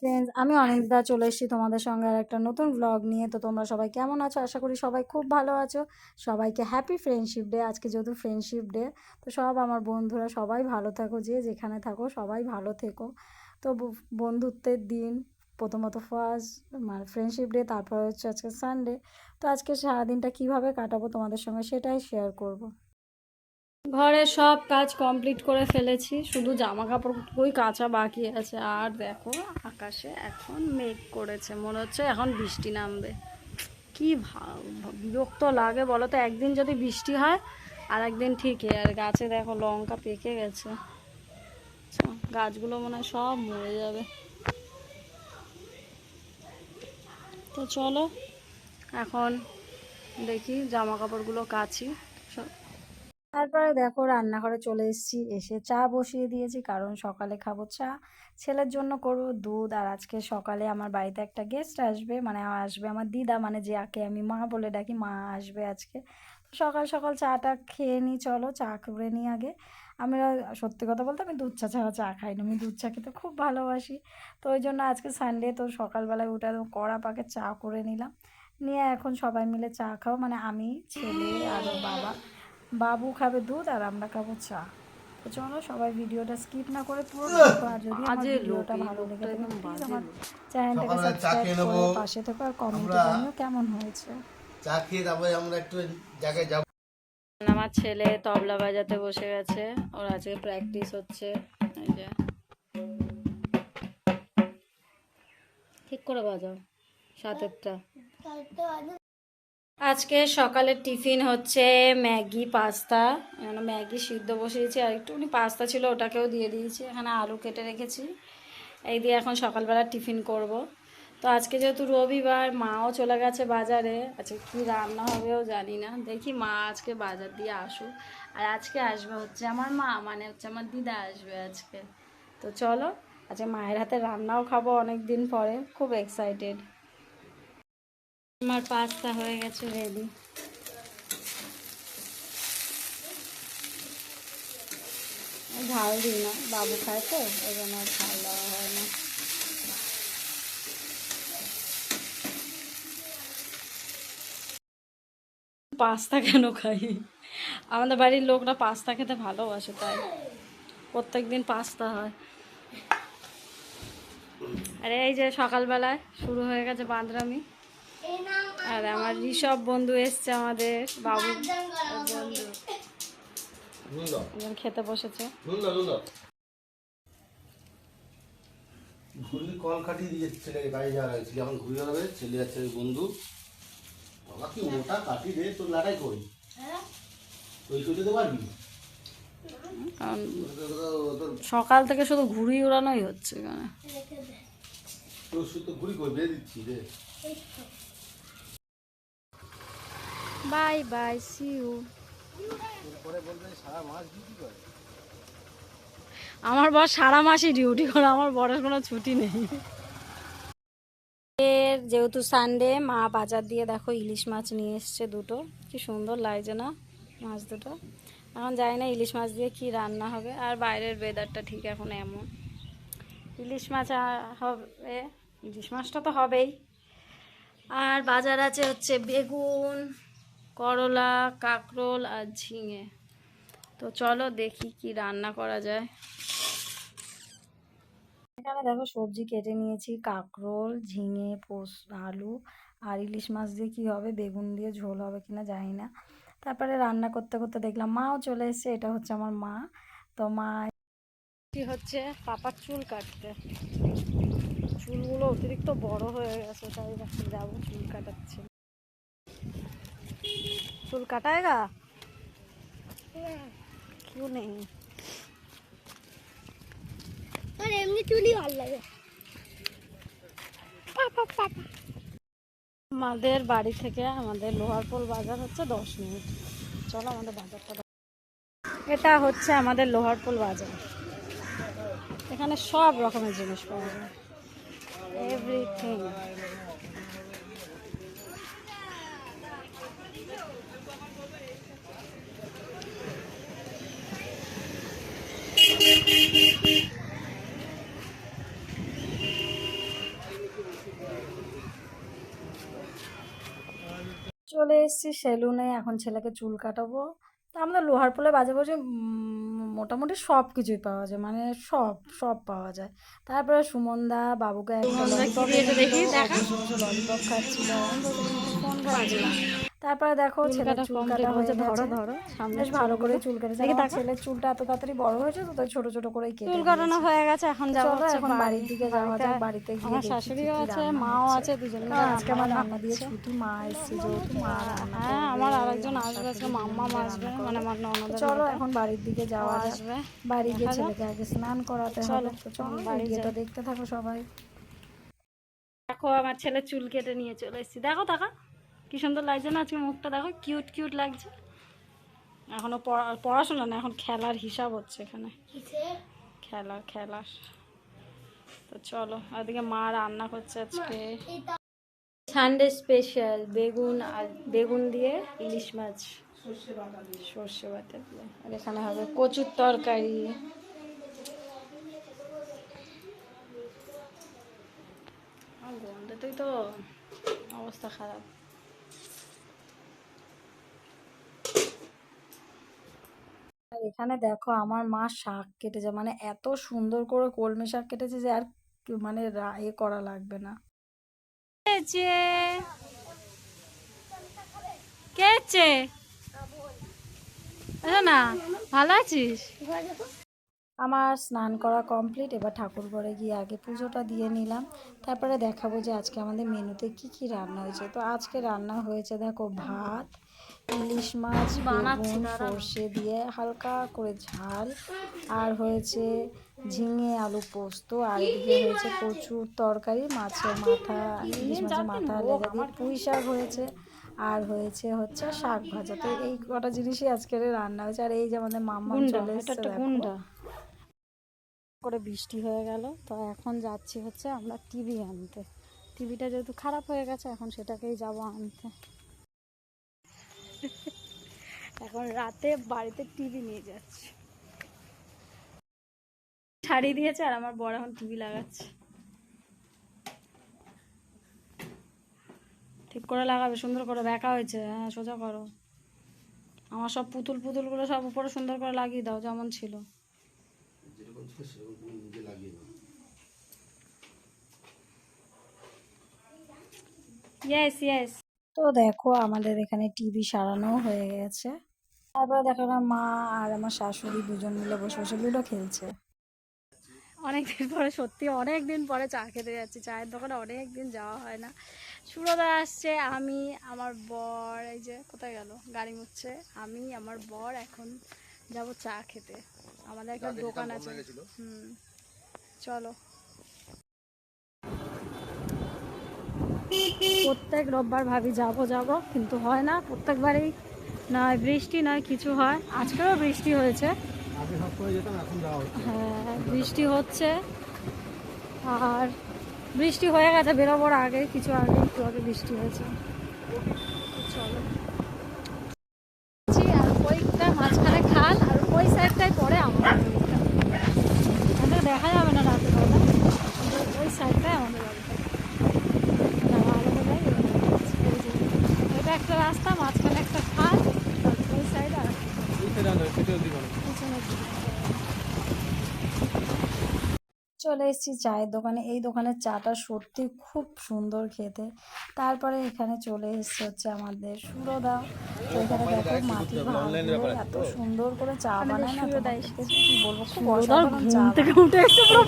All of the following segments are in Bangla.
ফ্রেন্ডস আমি অনিন্দা চলে এসেছি তোমাদের সঙ্গে আর একটা নতুন ব্লগ নিয়ে। তো তোমরা সবাই কেমন আছো? আশা করি সবাই খুব ভালো আছো। সবাইকে হ্যাপি ফ্রেন্ডশিপ ডে আজকে যেহেতু ফ্রেন্ডশিপ ডে তো সব আমার বন্ধুরা সবাই ভালো থাকো, যে যেখানে থাকো সবাই ভালো থেকো। তো বন্ধুত্বের দিন, প্রথমত ফার্স্ট মানে ফ্রেন্ডশিপ ডে তারপর হচ্ছে আজকে সানডে তো আজকে সারাদিনটা কীভাবে কাটাবো তোমাদের সঙ্গে সেটাই শেয়ার করব। ঘরের সব কাজ কমপ্লিট করে ফেলেছি। শুধু জামা কাপড়গুলোই কাঁচা বাকি আছে। আর দেখো, আকাশে এখন মেঘ করেছে। মনে হচ্ছে এখন বৃষ্টি নামবে। কি বিরক্ত লাগে বলো তো। একদিন যদি বৃষ্টি হয় আর একদিন ঠিকই। আর গাছে দেখো লঙ্কা পেকে গেছে। গাছগুলো মনে হয় সব মরে যাবে। তো চলো, এখন দেখি জামা কাপড়গুলো কাচি। সব তারপরে দেখো রান্নাঘরে চলে এসেছি। এসে চা বসিয়ে দিয়েছি, কারণ সকালে খাব চা। ছেলের জন্য করব দুধ, আর আজকে সকালে আমার বাড়িতে একটা গেস্ট আসবে মানে আসবে আমার দিদা মানে যে যাকে আমি মা বলে ডাকি, মা আসবে আজকে। সকাল সকাল চাটা খেয়ে নিই, চলো চা করে নিই আগে। আমি সত্যি কথা বলতে আমি দুধ চা ছাড়া চা খাই না আমি দুধ চা খেতে খুব ভালোবাসি। তো ওই জন্য আজকে সানডে তো সকালবেলায় উঠে কড়া পাকে চা করে নিলাম। নিয়ে এখন সবাই মিলে চা খাও মানে আমি, ছেলে, আর বাবা। বাবু খাবে দুধ আর আমরা খাব চা। তো চলো সবাই ভিডিওটা স্কিপ না করে পুরো দেখো আর যদি আমার ভিডিওটা ভালো লেগে থাকে প্লিজ আমার চ্যানেলটাকে সাবস্ক্রাইব করে পাশে থেকো আর কমেন্টে জানিও কেমন হয়েছে। চা খেয়ে তারপরে আমরা একটু জায়গায় যাব। আমার ছেলে তবলা বাজাতে বসে গেছে ওর আজকে প্র্যাকটিস হচ্ছে। এই যে। ঠিক করে বাজাও সাতেরটা আজকে সকালের টিফিন হচ্ছে ম্যাগি পাস্তা। এখানে ম্যাগি সিদ্ধ বসিয়েছি, আর একটুখানি পাস্তা ছিল, ওটাকেও দিয়ে দিয়েছি। এখানে আলু কেটে রেখেছি। এই দিয়ে এখন সকালবেলা টিফিন করব। তো আজকে যেহেতু রবিবার, মাও চলে গেছে বাজারে। আজকে কি রান্না হবেও জানি না। দেখি মা আজকে বাজার দিয়ে আসুক। আর আজকে আসবে হচ্ছে আমার মা মানে হচ্ছে আমার দিদা আসবে আজকে। তো চলো আজকে মায়ের হাতে রান্নাও খাব অনেক দিন পরে। খুব এক্সাইটেড আমার পাস্তা হয়ে গেছে রেডি ঝাল দিই না, বাবু খায় তো, ওই জন্য আর ঝাল দেওয়া হয় না। পাস্তা কেন খাই? আমাদের বাড়ির লোকরা পাস্তা খেতে ভালোবাসে, তাই। প্রত্যেক দিন পাস্তা হয়। আরে এই যে সকালবেলায় শুরু হয়ে গেছে বাঁদরামি। আর আমার ঋষভ বন্ধু এসছে আমাদের বাবু বন্ধু। খেতে বসেছে। ঘুরি কল কাটিয়ে দিয়ে ছেলে গাড়ি যাওয়া হয়েছে এখন ঘুরে যাবে ছেলে আছে ওই বন্ধু। বাবা কি মোটা কাটি রে তোর লড়াই করি। তুই শুতে দিতে পারবি কারণ তোর- তোর- তোর- সকাল থেকে শুধু ঘুড়ি উড়ানোই হচ্ছে এখানে। তোর শুধু ঘুরি করে দিচ্ছি রে বাই বাই সি ইউ আমার বর সারা মাসই ডিউটি করে, আমার বরের কোনো ছুটি নেই। এর যেহেতু সানডে মা বাজার দিয়ে দেখো ইলিশ মাছ নিয়ে এসছে দুটো। কি সুন্দর লাগছে না মাছ দুটো? এখন জানি না ইলিশ মাছ দিয়ে কি রান্না হবে। আর বাইরের ওয়েদারটা ঠিক এখন এমন। ইলিশ মাছ হবে। ইলিশ মাছটা তো হবেই। আর বাজার আছে হচ্ছে বেগুন করলা, কাঁকরোল আর ঝিঙে। তো চলো দেখি কি রান্না করা যায়। এখানে দেখো সবজি কেটে নিয়েছি, কাঁকরোল, ঝিঙে পোস আলু আর ইলিশ মাছ দিয়ে কি হবে, বেগুন দিয়ে ঝোল হবে কিনা জানি না। তারপরে রান্না করতে করতে দেখলাম মাও চলে এসেছে, এটা হচ্ছে আমার মা। তো মা কি হচ্ছে, পাপার চুল কাটতে। চুলগুলো অতিরিক্ত বড় হয়ে গেছে, তাই যাব চুল কাটাচ্ছে। চুল কাটায়গা? কেউ নেই। আর এমনি চুলি ভালো লাগে। আমাদের বাড়ি থেকে আমাদের লোহারপোল বাজার হচ্ছে দশ মিনিট। চলো আমাদের বাজারটা এটা হচ্ছে আমাদের লোহারপোল বাজার। এখানে সব রকমের জিনিস পাওয়া যায়। এভরিথিং চলে এসেছি সেলুনে এখন ছেলেকে চুল কাটাবো। তা আমাদের লোহার পোলে বাজে বাজে মোটামুটি সব কিছুই পাওয়া যায় মানে সব সব পাওয়া যায়। তারপরে সুমনদা বাবুকে ললিপপ খাচ্ছিল ফোন খাচ্ছিল তারপরে দেখো ছেলে চুল কাটা হয়ে গেছে। বেশ ভালো করে চুল কেটেছে। আমার ছেলের চুলটা এত তাড়াতাড়ি বড় হয়েছে তো তাই ছোট ছোট করে কেটে চুল কাটানো হয়ে গেছে এখন যাব এখন বাড়ির দিকে যাওয়া যাক বাড়িতে। গিয়ে আমার দেখি শাশুড়িও কি আছে মাও আছে দুজন আজকে আমার রান্না দিয়ে ছুটি মা এসছে যেহেতু মা হ্যাঁ আমার আরেকজন আসবে আজকে মাম্মা আসবে মানে আমার তো ননদের চলো এখন বাড়ির দিকে যাওয়া আসবে। বাড়ি গিয়ে ছেলেকে আগে স্নান করাতে চলো, হবে তো চলো বাড়ি ভিডিওটা যাই। দেখতে থাকো সবাই। দেখো আমার ছেলে চুল কেটে নিয়ে চলে এসেছি। দেখো দেখা। কি সুন্দর লাগছে না? আজকে মুখটা দেখো কিউট কিউট লাগছে। এখনও পড়া- পড়াশোনা না এখন খেলার হিসাব হচ্ছে এখানে। খেলার খেলার। তো চলো ওদিকে মা রান্না করছে আজকে। সানডে স্পেশাল বেগুন আর বেগুন দিয়ে ইলিশ মাছ। সর্ষে বাটা দিয়ে। আর এখানে হবে কচুর তরকারি। গন্ধতেই তো অবস্থা খারাপ। এখানে দেখো আমার মা শাক কেটেছে মানে এত সুন্দর করে কলমি শাক কেটেছে যে আর মানে এ করা লাগবে না। হয়েছে কে হচ্ছে আচ্ছা না ভালো আছিস? আমার স্নান করা কমপ্লিট এবার ঠাকুর ঘরে গিয়ে আগে পুজোটা দিয়ে নিলাম। তারপরে দেখাবো যে আজকে আমাদের মেনুতে কি কি রান্না হয়েছে। তো আজকে রান্না হয়েছে দেখো ভাত ইলিশ মাছ বেগুন সর্ষে দিয়ে হালকা করে ঝাল। আর হয়েছে ঝিঙে আলু পোস্ত আর এদিকে হয়েছে প্রচুর তরকারি মাছের মাথা ইলিশ মাছের মাথা লেগে দিয়ে পুঁই শাক হয়েছে আর হয়েছে হচ্ছে শাক ভাজা। তো এই কটা জিনিসই আজকের রান্না হয়েছে। আর এই যে আমাদের মাম্মা চলে এসেছে। গুন্ডা। করে বৃষ্টি হয়ে গেল। তো এখন যাচ্ছি হচ্ছে আমরা টিভি আনতে। টিভিটা যেহেতু খারাপ হয়ে গেছে এখন সেটাকেই যাব আনতে। এখন রাতে বাড়িতে টিভি নিয়ে যাচ্ছি। শাড়ি দিয়েছে আর আমার বড় এখন টিভি লাগাচ্ছে। ঠিক করে লাগাবে সুন্দর করে বেঁকা হয়েছে। হ্যাঁ সোজা করো। আমার সব পুতুল পুতুলগুলো সব উপরে সুন্দর করে লাগিয়ে দাও যেমন ছিল। ইয়েস ইয়েস তো দেখো আমাদের এখানে টিভি সারানো হয়ে গেছে। তারপরে দেখো আমার মা আর আমার শাশুড়ি দুজন মিলে বসে বসে লুডো খেলছে। অনেকদিন পরে সত্যি অনেক দিন পরে চা খেতে যাচ্ছি। চায়ের দোকানে অনেক দিন যাওয়া হয় না। সুরদা আসছে আমি আমার বর এই যে কোথায় গেল? গাড়ি মুছছে। আমি আমার বর এখন যাব চা খেতে। আমাদের একটা দোকান আছে। হুম। চলো। প্রত্যেক রোববার ভাবি যাব যাব কিন্তু হয় না প্রত্যেকবারই নয় বৃষ্টি নয় কিছু হয়। আজকেও বৃষ্টি হয়েছে। হ্যাঁ বৃষ্টি হচ্ছে। আর বৃষ্টি হয়ে গেছে বেরোবার আগে কিছু আগে একটু আগে বৃষ্টি হয়েছে। চলো জি, আর ওইটা মাঝখানে খাল আর ওই সাইডটাই পড়ে আমাদের বাড়িটা আমাদের দেখা যাবে না রাতের বেলা কিন্তু ওই সাইডটাই আমাদের বাড়িটা যাওয়া আলাদা যায়, এরকম আছে। এই যে, এটা একটা রাস্তা মাঝখানে একটা খাল আর ওই সাইড আর একটা পিছনের দিকে চলে এসেছি চায়ের দোকানে। এই দোকানের চাটা সত্যি খুব সুন্দর খেতে। তারপরে এখানে চলে এসেছে হচ্ছে আমাদের সুরদা। এখানে দেখো মাটি এত সুন্দর করে চা বানায় না কি বলব? খুব অসাধারণ চা থেকে উঠে এসে পুরো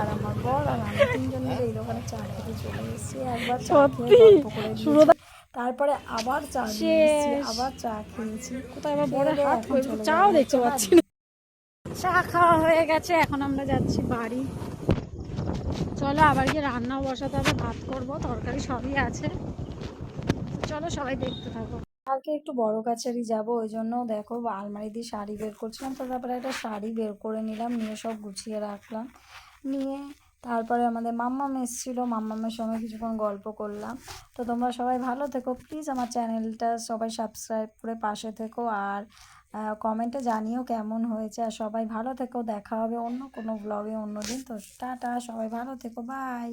আর আমার বর আর আমি তিনজন এই দোকানে চা খেতে চলে এসেছি। একবার চা খেয়ে গল্প করে নিয়েছি। তারপরে আবার চা। আবার চা খেয়েছি। কোথায় আবার বড় হাত চাও দেখতে পাচ্ছি চা খাওয়া হয়ে গেছে এখন আমরা যাচ্ছি বাড়ি। চলো আবার গিয়ে রান্নাও বসাতে হবে ভাত করব তরকারি সবই আছে। চলো সবাই দেখতে থাকো। কালকে একটু বড় কাছারি যাব ওই জন্য দেখো আলমারি দিয়ে শাড়ি বের করছিলাম তো তারপরে একটা শাড়ি বের করে নিলাম নিয়ে সব গুছিয়ে রাখলাম। নিয়ে তারপরে আমাদের মাম্মাম এসেছিল, মাম্মামের সঙ্গে কিছুক্ষণ গল্প করলাম। তো তোমরা সবাই ভালো থেকো প্লিজ আমার চ্যানেলটা সবাই সাবস্ক্রাইব করে পাশে থেকো আর কমেন্টে জানিও কেমন হয়েছে। আর সবাই ভালো থেকো, দেখা হবে অন্য কোনো ব্লগে অন্য দিন তো টাটা, সবাই ভালো থেকো বাই